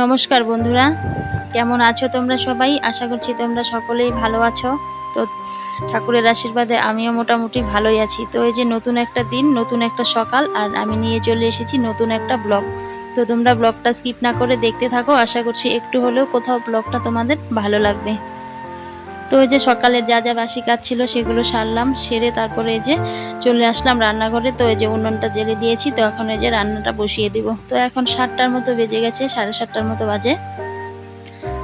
নমস্কার বন্ধুরা, কেমন আছো তোমরা সবাই? আশা করছি তোমরা সকলেই ভালো আছো। তো ঠাকুরের আশীর্বাদে আমিও মোটামুটি ভালোই আছি। তো এই যে নতুন একটা দিন, নতুন একটা সকাল, আর আমি নিয়ে চলে এসেছি নতুন একটা ব্লগ। তো তোমরা ব্লগটা স্কিপ না করে দেখতে থাকো। আশা করছি একটু হলেও কোথাও ব্লগটা তোমাদের ভালো লাগবে। তো এই যে সকালে যা যা বাসি কাজ ছিল সেগুলো সারলাম, সেরে তারপরে এই যে চলে আসলাম রান্নাঘরে। তো এই যে উনুনটা জেলে দিয়েছি, তো এখন এই যে রান্নাটা বসিয়ে দিব। তো এখন সাতটার মতো বেজে গেছে, সাড়ে সাতটার মতো বাজে।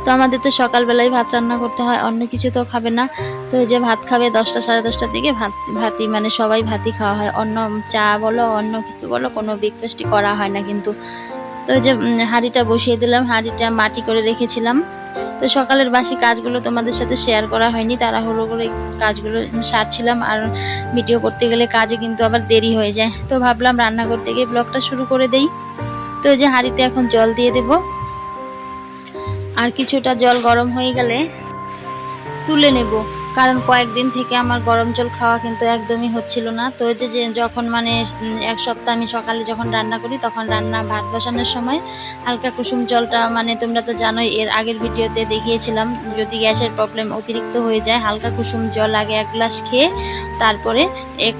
তো আমাদের তো সকালবেলায় ভাত রান্না করতে হয়, অন্য কিছু তো খাবে না। তো এই যে ভাত খাবে দশটা, সাড়ে দশটার দিকে ভাত ভাতি মানে সবাই ভাতই খাওয়া হয়। অন্য চা বলো, অন্য কিছু বলো, কোনো ব্রেকফাস্টই করা হয় না কিন্তু। তো যে হাঁড়িটা বসিয়ে দিলাম, হাঁড়িটা মাটি করে রেখেছিলাম। তো সকালের বাসি কাজগুলো তোমাদের সাথে শেয়ার করা হয়নি তারা তাড়াহুড়ো করে কাজগুলো সারছিলাম আর ভিডিও করতে গেলে কাজে কিন্তু আবার দেরি হয়ে যায়। তো ভাবলাম রান্না করতে গিয়ে ব্লগটা শুরু করে দেই। তো যে হাঁড়িতে এখন জল দিয়ে দেব। আর কিছুটা জল গরম হয়ে গেলে তুলে নেব। কারণ কয়েকদিন থেকে আমার গরম জল খাওয়া কিন্তু একদমই হচ্ছিল না। তো যে যে যখন মানে এক সপ্তাহ আমি সকালে যখন রান্না করি, তখন রান্না, ভাত বসানোর সময় হালকা কুসুম জলটা মানে তোমরা তো জানোই, এর আগের ভিডিওতে দেখিয়েছিলাম, যদি গ্যাসের প্রবলেম অতিরিক্ত হয়ে যায়, হালকা কুসুম জল আগে এক গ্লাস খেয়ে তারপরে এক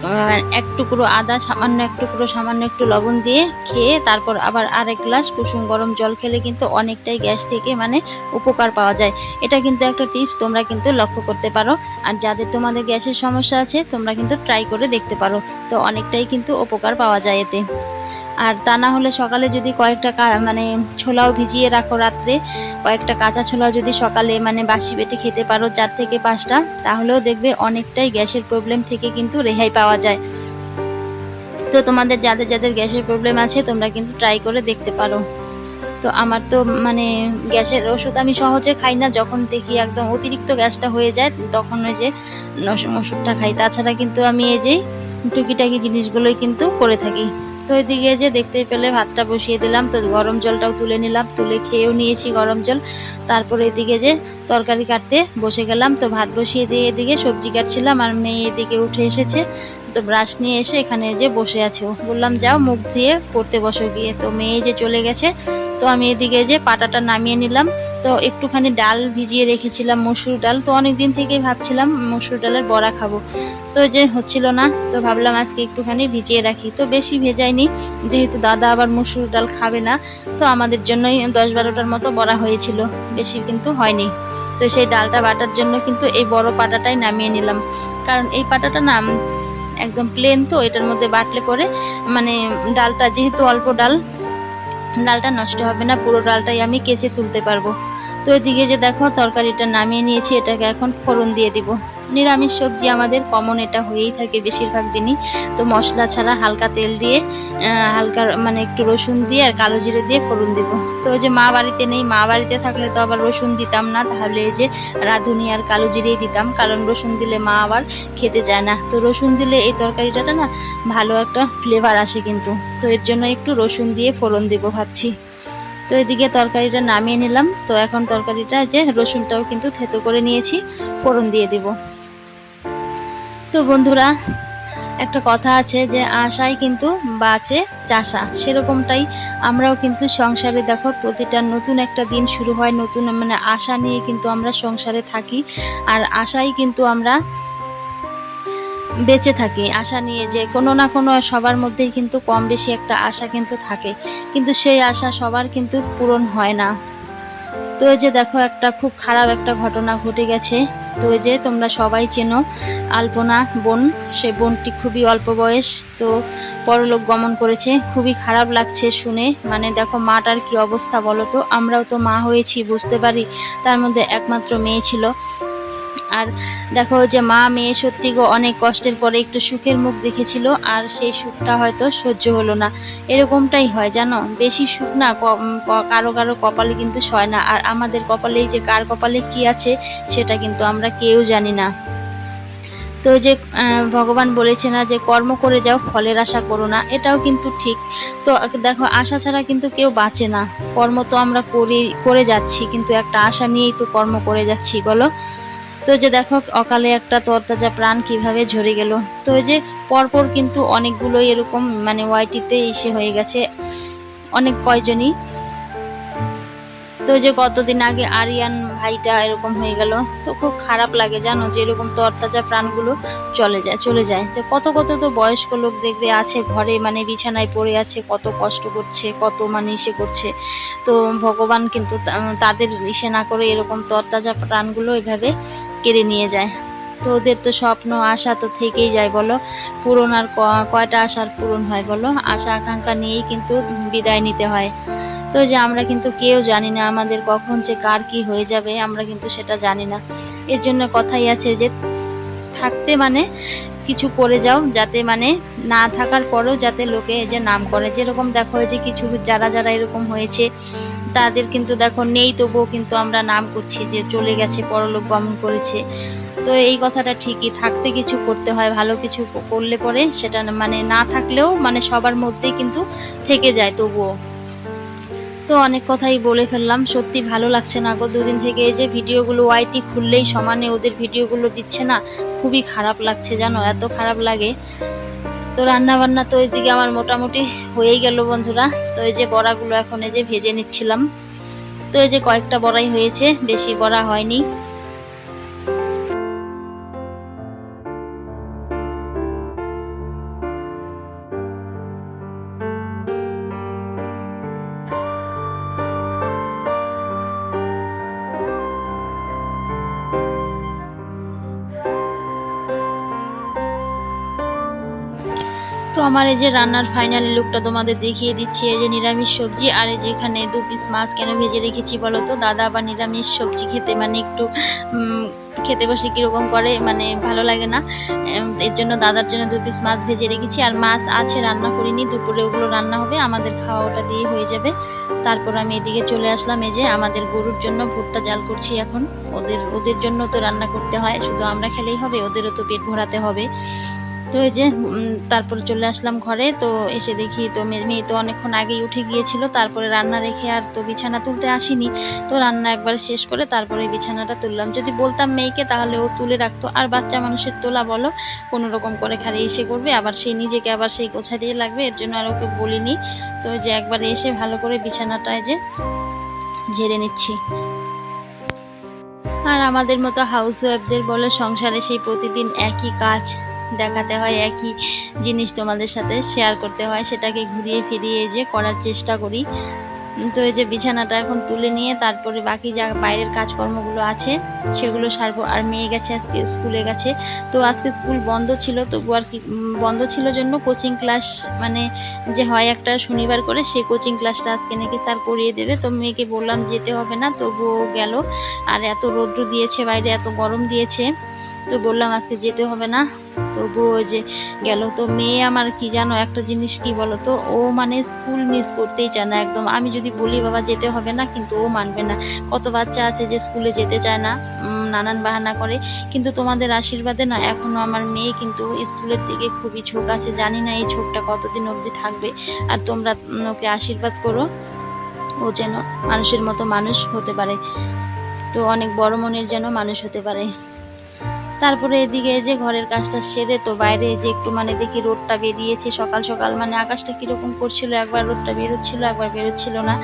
এক টুকরো আদা, সামান্য এক টুকরো, সামান্য একটু লবণ দিয়ে খেয়ে তারপর আবার আরেক গ্লাস কুসুম গরম জল খেলে কিন্তু অনেকটাই গ্যাস থেকে মানে উপকার পাওয়া যায়। এটা কিন্তু একটা টিপস, তোমরা কিন্তু লক্ষ্য করতে পারো। আর যাদের তোমাদের গ্যাসের সমস্যা আছে, তোমরা কিন্তু ট্রাই করে দেখতে পারো। তো অনেকটাই কিন্তু উপকার পাওয়া যায় এতে। আর তা না হলে সকালে যদি কয়েকটা মানে ছোলাও ভিজিয়ে রাখো রাত্রে, কয়েকটা কাঁচা ছোলাও যদি সকালে মানে বাসি বেটে খেতে পারো চার থেকে পাঁচটা, তাহলেও দেখবে অনেকটাই গ্যাসের প্রবলেম থেকে কিন্তু রেহাই পাওয়া যায়। তো তোমাদের যাদের যাদের গ্যাসের প্রবলেম আছে, তোমরা কিন্তু ট্রাই করে দেখতে পারো। তো আমার তো মানে গ্যাসের ওষুধ আমি সহজে খাই না, যখন দেখি একদম অতিরিক্ত গ্যাসটা হয়ে যায়, তখন ওই যে ওষুধটা খাই। তাছাড়া কিন্তু আমি এই যে টুকিটাকি জিনিসগুলোই কিন্তু করে থাকি। তো এদিকে যে দেখতেই পেলে ভাতটা বসিয়ে দিলাম। তো গরম জলটাও তুলে নিলাম, তুলে খেয়েও নিয়েছি গরম জল। তারপরে এদিকে যে তরকারি কাটতে বসে গেলাম, তো ভাত বসিয়ে দিয়ে এদিকে সবজি কাটছিলাম, আর মেয়ে এদিকে উঠে এসেছে। তো ব্রাশ নিয়ে এসে এখানে যে বসে আছে। বললাম যাও মুখ ধুয়ে পড়তে বসো। গিয়ে তো মেয়ে যে চলে গেছে তো আমি এদিকে যে পাটাটা নামিয়ে নিলাম তো একটুখানি ডাল ভিজিয়ে রেখেছিলাম মসুর ডাল। তো অনেক দিন থেকেই ভাবছিলাম মসুর ডালের বড়া খাব। তো যে হচ্ছিল না তো ভাবলাম আজকে একটুখানি ভিজিয়ে রাখি। তো বেশি ভেজাইনি যেহেতু দাদা আবার মসুর ডাল খাবে না তো আমাদের জন্যই দশ বারোটার মতো বড়া হয়েছিল বেশি কিন্তু হয়নি। তো সেই ডালটা বাটার জন্য কিন্তু এই বড় পাটাটাই নামিয়ে নিলাম। কারণ এই পাটাটা না উম, একদম প্লেন তো, এটার মধ্যে বাটলে পরে মানে ডালটা যেহেতু অল্প ডাল, ডালটা নষ্ট হবে না, পুরো ডালটাই আমি কেচে তুলতে পারব। তো এদিকে যে দেখো, তরকারিটা নামিয়ে নিয়েছি, এটাকে এখন ফোড়ন দিয়ে দিব। নিরামিষ সবজি আমাদের কমন এটা হয়েই থাকে বেশিরভাগ দিনই। তো মশলা ছাড়া হালকা তেল দিয়ে হালকা মানে একটু রসুন দিয়ে আর কালো জিরে দিয়ে ফোড়ন দিব। তো ওই যে মা বাড়িতে নেই, মা বাড়িতে থাকলে তো আবার রসুন দিতাম না, তাহলে এই যে রাঁধুনি আর কালো জিরেই দিতাম, কারণ রসুন দিলে মা আবার খেতে চায় না। তো রসুন দিলে এই তরকারিটা না ভালো একটা ফ্লেভার আসে কিন্তু। তো এর জন্য একটু রসুন দিয়ে ফোড়ন দেব ভাবছি। তো এদিকে তরকারিটা নামিয়ে নিলাম। তো এখন তরকারিটা যে রসুনটাও কিন্তু থেতো করে নিয়েছি, ফোড়ন দিয়ে দেব। তো বন্ধুরা, একটা কথা আছে যে আশাই কিন্তু বাঁচে চাষা। সেরকমটাই আমরাও কিন্তু সংসারে দেখো প্রতিটা নতুন একটা দিন শুরু হয়, নতুন মানে আশা নিয়ে কিন্তু আমরা সংসারে থাকি আর আশাই কিন্তু আমরা বেঁচে থাকি। আশা নিয়ে যে কোনো না কোনো সবার মধ্যেই কিন্তু কম বেশি একটা আশা কিন্তু থাকে। কিন্তু সেই আশা সবার কিন্তু পূরণ হয় না। তো এই যে দেখো, একটা খুব খারাপ একটা ঘটনা ঘটে গেছে। তো এই যে তোমরা সবাই চেনো আলপনা বোন, সে বোনটি খুবই অল্প বয়স, তো পরলোক গমন করেছে। খুবই খারাপ লাগছে শুনে। মানে দেখো, মাটার কি অবস্থা বলো তো? আমরাও তো মা হয়েছি, বুঝতে পারি। তার মধ্যে একমাত্র মেয়ে ছিল। আর দেখো যে মা মেয়ে সত্যি গো অনেক কষ্টের পরে একটু সুখের মুখ দেখেছিল, আর সেই সুখটা হয়তো সহ্য হলো না। এরকমটাই হয়, জানো? বেশি সুখ না কারও কারও কপালে কিন্তু সয় না। আর আমাদের কপালে যে কার কপালে কি আছে, সেটা কিন্তু আমরা কেউ জানি না। তো যে ভগবান বলেছে না যে কর্ম করে যাও, ফলের আশা করো না, এটাও কিন্তু ঠিক। তো দেখো, আশা ছাড়া কিন্তু কেউ বাঁচে না। কর্ম তো আমরা করি, করে যাচ্ছি, কিন্তু একটা আশা নিয়েই তো কর্ম করে যাচ্ছি, বলো? তো যে দেখো, অকালে একটা তরতাজা প্রাণ কীভাবে ঝরে গেল। তো যে পরপর কিন্তু অনেকগুলোই এরকম মানে ওয়াইটিতে এসে হয়ে গেছে অনেক কয়জনই। তো যে কতদিন আগে আরিয়ান ভাইটা এরকম হয়ে গেল, তো খুব খারাপ লাগে জানো যে এরকম তরতাজা প্রাণগুলো চলে যায় চলে যায়। তো কত কত তো বয়স্ক লোক দেখবে আছে ঘরে মানে বিছানায় পড়ে আছে, কত কষ্ট করছে, কত মানে ইসে করছে। তো ভগবান কিন্তু তাদের ইসে না করে এরকম তরতাজা প্রাণগুলো এভাবে কেড়ে নিয়ে যায়। তো ওদের তো স্বপ্ন, আশা তো থেকেই যায় বলো। পূরণ আর কয়টা আশার পূরণ হয় বলো? আশা, আকাঙ্ক্ষা নিয়েই কিন্তু বিদায় নিতে হয়। তো যে আমরা কিন্তু কেউ জানি না আমাদের কখন যে কার কি হয়ে যাবে, আমরা কিন্তু সেটা জানি না। এর জন্য কথাই আছে যে থাকতে মানে কিছু করে যাও, যাতে মানে না থাকার পরেও যাতে লোকে যে নাম করে। যেরকম দেখো যে কিছু যারা যারা এরকম হয়েছে, তাদের কিন্তু দেখো নেই, তবুও কিন্তু আমরা নাম করছি যে চলে গেছে, পরলোক গমন করেছে। তো এই কথাটা ঠিকই, থাকতে কিছু করতে হয়, ভালো কিছু করলে পরে সেটা মানে না থাকলেও মানে সবার মধ্যেই কিন্তু থেকে যায়, তবুও। তো অনেক কথাই বলে ফেললাম। সত্যি ভালো লাগছে না গো। দুদিন থেকে এই যে ভিডিওগুলো ওয়াইটি খুললেই সমানে ওদের ভিডিওগুলো দিচ্ছে না, খুবই খারাপ লাগছে জানো, এত খারাপ লাগে। তো রান্না বান্না তো ওইদিকে আমার মোটামুটি হয়েই গেল বন্ধুরা। তো এই যে বড়াগুলো এখন এই যে ভেজে নিচ্ছিলাম। তো এই যে কয়েকটা বড়াই হয়েছে, বেশি বড়া হয়নি। আমার এই যে রান্নার ফাইনালি লুকটা তোমাদের দেখিয়ে দিচ্ছি, এই যে নিরামিষ সবজি আর এই যে এখানে দু পিস মাছ কেন ভেজে রেখেছি বলো তো? দাদা আবার নিরামিষ সবজি খেতে মানে একটু খেতে বসে কীরকম করে মানে ভালো লাগে না। এর জন্য দাদার জন্য দু পিস মাছ ভেজে রেখেছি আর মাছ আছে, রান্না করিনি, দুপুরে ওগুলো রান্না হবে, আমাদের খাওয়া ওটা দিয়ে হয়ে যাবে। তারপর আমি এদিকে চলে আসলাম, এই যে আমাদের গরুর জন্য ভুট্টা জাল করছি এখন। ওদের ওদের জন্য তো রান্না করতে হয়, শুধু আমরা খেলেই হবে, ওদেরও তো পেট ভরাতে হবে। তো এই যে তারপরে চলে আসলাম ঘরে। তো এসে দেখি তো মেয়ে তো অনেকক্ষণ আগেই উঠে গিয়েছিল। তারপরে রান্না রেখে আর তো বিছানা তুলতে আসিনি। তো রান্না একবার শেষ করে তারপরে বিছানাটা তুললাম। যদি বলতাম মেয়েকে তাহলে ও তুলে রাখতো। আর বাচ্চা মানুষের তোলা বলো কোনো রকম করে খালি এসে করবে। আবার সে নিজেকে আবার সেই গোছা দিয়ে লাগবে। এর জন্য আর ওকে বলিনি। তো যে একবার এসে ভালো করে বিছানাটায় যে ঝেড়ে নিচ্ছি। আর আমাদের মতো হাউস ওয়াইফদের বলে, সংসারে সেই প্রতিদিন একই কাজ দেখাতে হয়, একই জিনিস তোমাদের সাথে শেয়ার করতে হয়, সেটাকে ঘুরিয়ে ফিরিয়ে যে করার চেষ্টা করি। তো এই যে বিছানাটা এখন তুলে নিয়ে তারপরে বাকি যা বাইরের কাজকর্মগুলো আছে, সেগুলো সারবো। আর মেয়ে গেছে আজকে স্কুলে গেছে। তো আজকে স্কুল বন্ধ ছিল, তবু আর কি বন্ধ ছিল জন্য কোচিং ক্লাস মানে যে হয় একটা শনিবার করে, সেই কোচিং ক্লাসটা আজকে নাকি স্যার করিয়ে দেবে। তো মেয়েকে বললাম যেতে হবে না, তবুও গেল। আর এত রৌদ্র দিয়েছে, বাইরে এত গরম দিয়েছে। তো বললাম আজকে যেতে হবে না। তবুও যে গেল তো মেয়ে আমার কি জানো একটা জিনিস কি বলো তো ও মানে স্কুল মিস করতেই চায় না একদম। আমি যদি বলি, বাবা, যেতে হবে না। কিন্তু ও মানবে না। কত বাচ্চা আছে যে স্কুলে যেতে চায় না নানান বাহানা করে। কিন্তু তোমাদের আশীর্বাদে না এখনও আমার মেয়ে কিন্তু স্কুলের দিকে খুবই ঝোঁক আছে। জানি না এই ঝোঁকটা কতদিন অবধি থাকবে। আর তোমরা ওকে আশীর্বাদ করো। ও যেন মানুষের মতো মানুষ হতে পারে। তো অনেক বড় মনের যেন মানুষ হতে পারে। তারপরে এদিকে যে ঘরের কাজটা সেরে তো বাইরে যে একটু মানে দেখি রোদটা বেরিয়েছে, সকাল সকাল মানে আকাশটা কীরকম করছিল, একবার রোদটা বেরোচ্ছিল, একবার বেরোচ্ছিল না।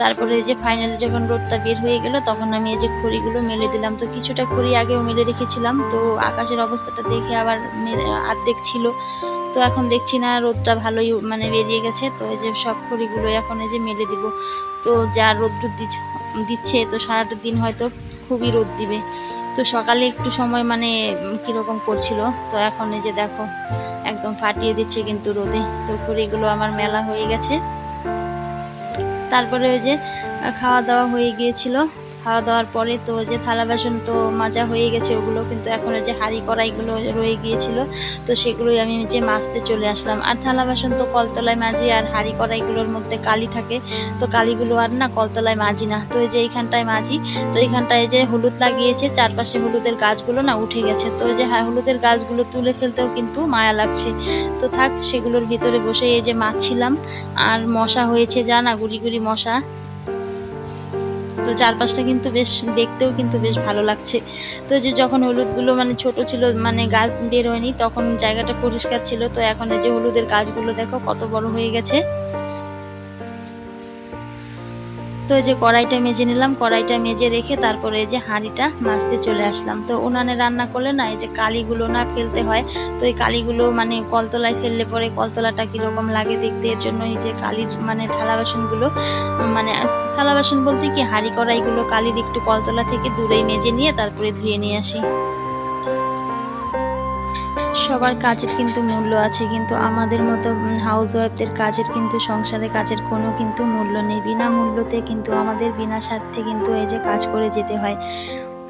তারপরে যে ফাইনালি যখন রোদটা বের হয়ে গেল, তখন আমি এই যে খড়িগুলো মেলে দিলাম। তো কিছুটা খড়ি আগেও মেলে রেখেছিলাম, তো আকাশের অবস্থাটা দেখে আবার আর্ধেক ছিল। তো এখন দেখছি না রোদটা ভালোই মানে বেরিয়ে গেছে, তো এই যে সব খড়িগুলো এখন এই যে মেলে দিব। তো যা রোদ্র দিচ্ছে, তো সারাটা দিন হয়তো খুবই রোদ দিবে। তো সকালে একটু সময় মানে কীরকম করছিল? তো এখন এই যে দেখো, একদম ফাটিয়ে দিচ্ছে কিন্তু রোদে। তো খড়িগুলো আমার মেলা হয়ে গেছে। তারপরে ওই যে খাওয়া দাওয়া হয়ে গিয়েছিল। খাওয়া দাওয়ার পরে তো যে থালা বাসন তো মাজা হয়ে গেছে, ওগুলো কিন্তু এখন যে হাঁড়ি কড়াইগুলো রয়ে গিয়েছিল, তো সেগুলোই আমি যে মাজতে চলে আসলাম। আর থালা বাসন তো কলতলায় মাজি, আর হাঁড়ি কড়াইগুলোর মধ্যে কালি থাকে, তো কালিগুলো আর না কলতলায় মাজি না। তো এই যে এইখানটায় মাজি, তো এইখানটায় যে হলুদ লাগিয়েছে, চারপাশে হলুদের গাছগুলো না উঠে গেছে, তো যে হলুদের গাছগুলো তুলে ফেলতেও কিন্তু মায়া লাগছে। তো থাক, সেগুলোর ভিতরে বসে এই যে মাছছিলাম আর মশা হয়েছে, যা না গুড়ি গুড়ি মশা। তো চারপাশটা কিন্তু বেশ, দেখতেও কিন্তু বেশ ভালো লাগছে। তো যে যখন হলুদগুলো মানে ছোট ছিল মানে গাছ বের হয়নি, তখন জায়গাটা পরিষ্কার ছিল। তো এখন এই যে হলুদের গাছগুলো দেখো, কত বড় হয়ে গেছে। তো এই যে কড়াইটা মেজে নিলাম, কড়াইটা মেজে রেখে তারপরে এই যে হাঁড়িটা মাছতে চলে আসলাম। তো উনানে রান্না করলে না, এই যে কালিগুলো না ফেলতে হয়, তো এই কালিগুলো মানে কলতলায় ফেললে পরে কলতলাটা কীরকম লাগে দেখতে, এর জন্য এই যে কালির মানে থালা বাসনগুলো মানে থালা বাসন বলতে কি, হাঁড়ি কড়াইগুলো কালির একটু কলতলা থেকে দূরেই মেজে নিয়ে তারপরে ধুয়ে নিয়ে আসি। সবার কাজের কিন্তু মূল্য আছে, কিন্তু আমাদের মতো হাউস ওয়াইফদের কাজের কিন্তু, সংসারে কাজের কোনো কিন্তু মূল্য নেই। বিনা মূল্যতে কিন্তু আমাদের, বিনা স্বার্থে কিন্তু এই যে কাজ করে যেতে হয়।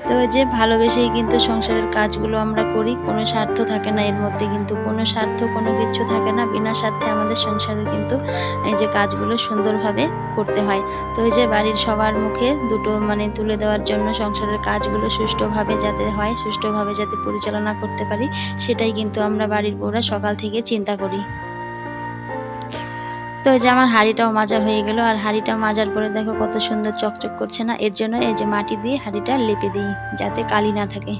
তো যে ভালোবেসেই কিন্তু সংসারের কাজগুলো আমরা করি, কোনো স্বার্থ থাকে না, এর মধ্যে কিন্তু কোনো স্বার্থ, কোনো কিছু থাকে না, বিনা স্বার্থে আমাদের সংসারের কিন্তু এই যে কাজগুলো সুন্দরভাবে করতে হয়। তো এই যে বাড়ির সবার মুখে দুটো মানে তুলে দেওয়ার জন্য সংসারের কাজগুলো সুষ্ঠুভাবে যাতে হয়, সুষ্ঠুভাবে যাতে পরিচালনা করতে পারি, সেটাই কিন্তু আমরা বাড়ির বউরা সকাল থেকে চিন্তা করি। তো এই আমার হাঁড়িটাও মাজা হয়ে গেল, আর হাঁড়িটা মাজার পরে দেখো কত সুন্দর চকচক করছে না? এর জন্য এই যে মাটি দিয়ে হাঁড়িটা লেপে দিই, যাতে কালি না থাকে।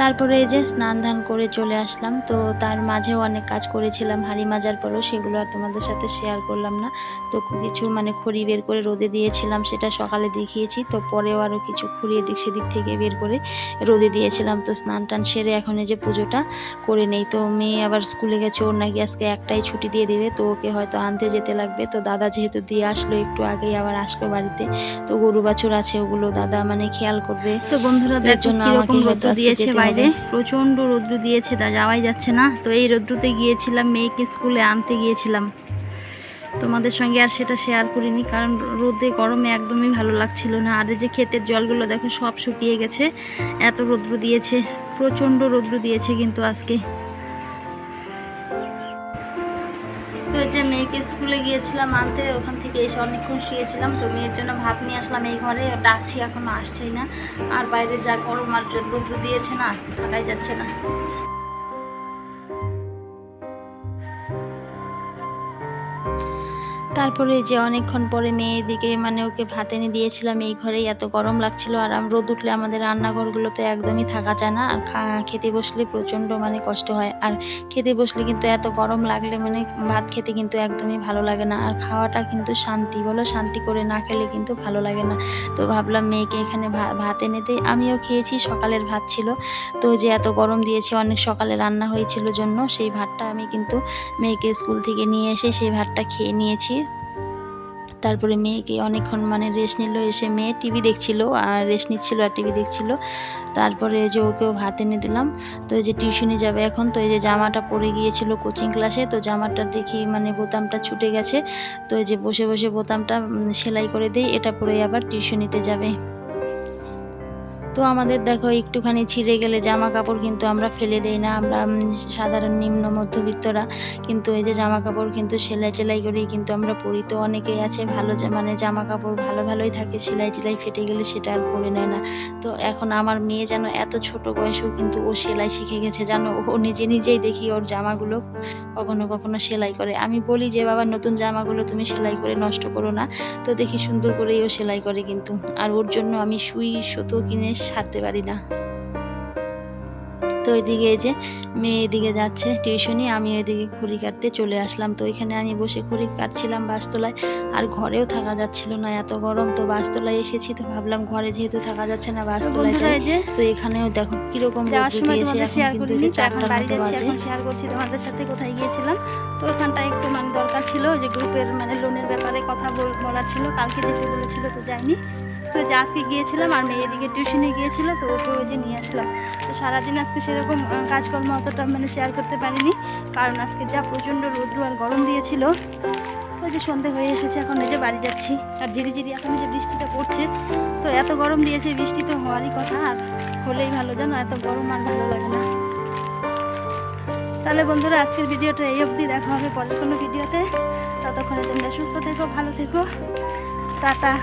তারপরে এই যে স্নান ধান করে চলে আসলাম তো তার মাঝেও অনেক কাজ করেছিলাম হাঁড়ি মাজার পরেও সেগুলো আর তোমাদের সাথে শেয়ার করলাম না। তো কিছু মানে খড়ি বের করে রোদে দিয়েছিলাম সেটা সকালে দেখিয়েছি তো পরেও আরও কিছু খড়ি এদিক সেদিক থেকে বের করে রোদে দিয়েছিলাম। তো স্নান টান সেরে এখন এই যে পুজোটা করে নেই তো মেয়ে আবার স্কুলে গেছে ওর নাকি আজকে একটাই ছুটি দিয়ে দেবে তো ওকে হয়তো আনতে যেতে লাগবে। তো দাদা যেহেতু দিয়ে আসলো একটু আগেই আবার আসলো বাড়িতে তো গরু বাছুর আছে ওগুলো দাদা মানে খেয়াল করবে। তো বন্ধুরা জন্য আমাকে হয়তো দিয়েছে বাইরে। হবে। প্রচণ্ড রৌদ্র দিয়েছে তা যাওয়াই যাচ্ছে না। তো এই রৌদ্রতে গিয়েছিলাম মেয়েকে স্কুলে আনতে গিয়েছিলাম। তোমাদের সঙ্গে আর সেটা শেয়ার করিনি কারণ রোদে গরমে একদমই ভালো লাগছিল না। আর এই যে ক্ষেতের জলগুলো দেখো সব শুকিয়ে গেছে। এত রৌদ্র দিয়েছে প্রচণ্ড রৌদ্র দিয়েছে কিন্তু আজকে। মেয়েকে স্কুলে গিয়েছিলাম আনতে, ওখান থেকে এসে অনেকক্ষণ শুয়েছিলাম, তো মেয়ের জন্য ভাত নিয়ে আসলাম এই ঘরে ডাকছি এখনও আসছেই না। আর বাইরে যা গরম আর জন্য দিয়েছে না, থাকাই যাচ্ছে না। তারপরে যে অনেকক্ষণ পরে মেয়ের দিকে মানে ওকে ভাত এনে দিয়েছিলাম, এই ঘরেই এত গরম লাগছিল আর রোদ উঠলে আমাদের রান্নাঘরগুলোতে একদমই থাকা যায় না। আর খেতে বসলে প্রচণ্ড মানে কষ্ট হয়। আর খেতে বসলে কিন্তু এত গরম লাগলে মানে ভাত খেতে কিন্তু একদমই ভালো লাগে না। আর খাওয়াটা কিন্তু শান্তি, বলো শান্তি করে না খেলে কিন্তু ভালো লাগে না। তো ভাবলাম মেয়েকে এখানে ভাত এনে দিই আমিও খেয়েছি, সকালের ভাত ছিল। তো যে এত গরম দিয়েছে, অনেক সকালে রান্না হয়েছিল জন্য, সেই ভাতটা আমি কিন্তু মেয়েকে স্কুল থেকে নিয়ে এসে সেই ভাতটা খেয়ে নিয়েছি। তারপরে মেয়েকে অনেকক্ষণ মানে রেস্ট নিল, এসে মেয়ে টিভি দেখছিল আর রেস্ট নিচ্ছিল আর টিভি দেখছিল। তারপরে যে ওকেও ভাত এনে দিলাম। তো এই যে টিউশনে যাবে এখন, তো এই যে জামাটা পরে গিয়েছিল কোচিং ক্লাসে তো জামাটা দেখি মানে বোতামটা ছুটে গেছে। তো এই যে বসে বসে বোতামটা সেলাই করে দিই, এটা পরে আবার টিউশনিতে যাবে। তো আমাদের দেখো একটুখানি ছিঁড়ে গেলে জামা কাপড় কিন্তু আমরা ফেলে দেই না। আমরা সাধারণ নিম্ন মধ্যবিত্তরা কিন্তু এই যে জামা কাপড় কিন্তু সেলাই টেলাই করেই কিন্তু আমরা পরি। তো অনেকেই আছে ভালো মানে জামা কাপড় ভালো ভালোই থাকে, সেলাই টেলাই ফেটে গেলে সেটা আর পরে নেয় না। তো এখন আমার মেয়ে যেন এত ছোট বয়সেও কিন্তু ও সেলাই শিখে গেছে, জানো? ও নিজে নিজেই দেখি ওর জামাগুলো কখনো কখনো সেলাই করে। আমি বলি যে, বাবা, নতুন জামাগুলো তুমি সেলাই করে নষ্ট করো না। তো দেখি সুন্দর করেই ও সেলাই করে কিন্তু। আর ওর জন্য আমি সুই, সুতো কিনে সারতে পারি না। তো এই যে মেয়ে এদিকে যাচ্ছে টিউশনি আমি ওইদিকে খড়ি কাটতে চলে আসলাম। তো এখানে আমি বসে খড়ি কাটছিলাম বাসতলায় আর ঘরেও থাকা যাচ্ছিল না এত গরম। তো বাসতলায় এসেছি তো ভাবলাম ঘরে যেহেতু থাকা যাচ্ছে না বাসতলায় যাই। তো এখানেও দেখো কীরকম যাওয়ার দিয়েছে তোমাদের কিন্তু যে তো এখন চারটার বাড়ি মতো বাজে। শেয়ার করছি তোমাদের সাথে কোথায় গিয়েছিলাম? তো ওখানটা একটু মানে দরকার ছিল যে গ্রুপের মানে লোনের ব্যাপারে কথা বলার ছিল কালকে যেতে বলেছিল তো যাইনি। তো যে আজকে গিয়েছিলাম আর মেয়ে এদিকে টিউশনে গিয়েছিল, তো ওকে ওই যে নিয়ে আসলাম। তো সারাদিন আজকে সেরকম কাজকর্ম অতটা মানে শেয়ার করতে পারিনি। কারণ আজকে যা প্রচণ্ড রৌদ্র আর গরম দিয়েছিল, ওই যে সন্ধে হয়ে এসেছে, এখন এই যে বাড়ি যাচ্ছি। আর ঝিরিঝিরি এখন যে বৃষ্টিটা পড়ছে, তো এত গরম দিয়েছে, বৃষ্টি তো হওয়ারই কথা, আর হলেই ভালো জানো, এত গরম আর ভালো লাগে না। তাহলে বন্ধুরা, আজকের ভিডিওটা এই অবধি, দেখা হবে পরের কোনো ভিডিওতে। ততক্ষণে তোমরা সুস্থ থেকো, ভালো থেকো। টাটা।